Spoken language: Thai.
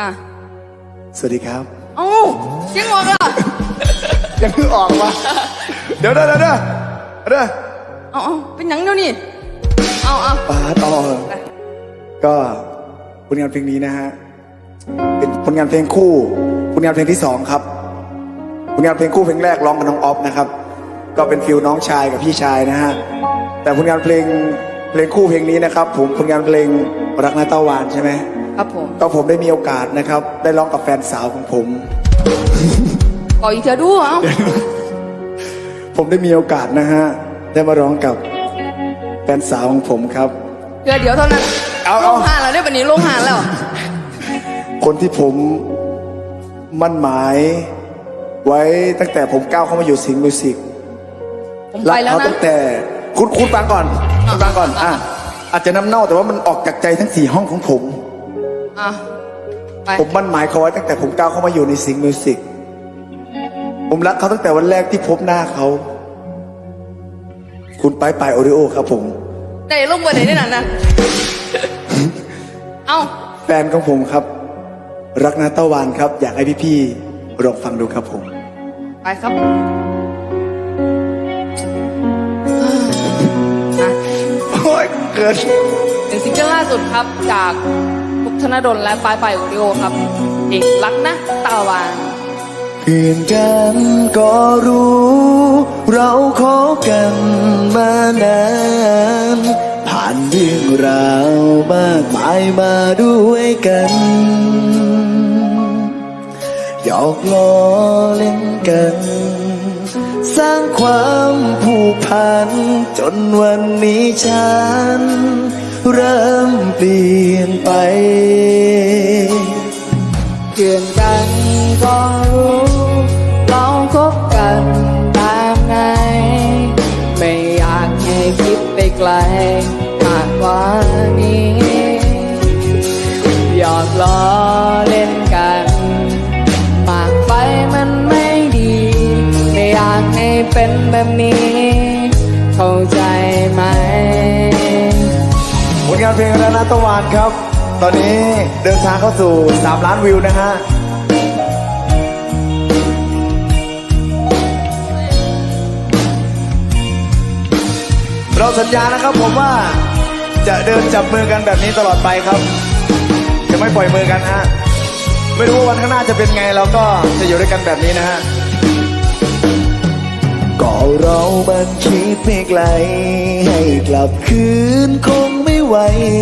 อะสวัสดีครับ เอ้าเสียงออกอะยังเพิ่งออกมาเดี๋ยวเดี๋ยวเดี๋ยวเดี๋ยวเดี๋ยวเอาเอาเป็นหยังเดี๋ยวนี้เอาเอาปาต่อก็ผลงานเพลงนี้นะฮะเป็นผลงานเพลงคู่ผลงานเพลงที่สองครับผลงานเพลงคู่เพลงแรกร้องกับน้องออฟนะครับ ก็เป็นฟิลน้องชายกับพี่ชายนะฮะแต่ผลงานเพลงเพลงคู่เพลงนี้นะครับ ผมผลงานเพลงรักนาตาวานใช่ไหม ครับผม ก็ผมได้มีโอกาสนะครับ ได้ร้องกับแฟนสาวของผม ก่ออีกเถอะดูเอาผมได้มีโอกาสนะฮะ ได้มาร้องกับแฟนสาวของผมครับ เดี๋ยวเดี๋ยวเท่านั้นเอาลเอา งหานแล้วได้ปะนี้ลงหานแล้ว คนที่ผมมั่นหมายไว้ตั้งแต่ผมก้าวเข้ามาอยู่สิงห์มิวสิกผมรัไปแล้วเขานะตั้งแต่คุณคุณฟังก่อนคุณฟังก่อนอะอาจจะน้ำเน่าแต่ว่ามันออกจากใจทั้งสี่ห้องของผม อะไปผมมั่นหมายเขาไว้ตั้งแต่ผมก้าวเข้ามาอยู่ในสิงห์มิวสิกผมรักเขาตั้งแต่วันแรกที่พบหน้าเขา คุณไปไปโอริโอครับผมได้ลงไปไหนได้นั่นนะเอาแฟนของผมครับ รักนาตะวันครับ อยากให้พี่ๆลองฟังดูครับผม ไปครับอะโอ้ยเกิน เป็นซิงเกิลล่าสุดครับจาก พุกธนดลและปลายปลายโอริโอครับ เอกรักนะตาวานเพื่อนกันก็รู้ เราคบกันมานานผ่านเรื่องราวมากมายมาด้วยกันหยอกล้อเล่นกัน สร้างความผูกพันจนวันนี้ฉัน เริ่มเปลี่ยนไปเพื่อนกันก็รู้ เราคบกันแบบไหน ไม่อยากให้คิดไปไกลมากกว่านี้หยอกล้อเล่นกันมากไปมันไม่ดี ไม่อยากให้เป็นแบบนี้ เข้าใจไหม ลงานเพลงระนาตะวันครับ ตอนนี้เดินทางเข้าสู่ 3 ล้านวิวนะฮะเราสัญญานะครับผมว่าจะเดินจับมือกันแบบนี้ตลอดไปครับ จะไม่ปล่อยมือกันฮะไม่รู้ว่าวันข้างหน้าจะเป็นไงเราก็จะอยู่ด้วยกันแบบนี้นะฮะก็เราบันคิดไม่ไกล ให้กลับคืนคงไม่ ไหว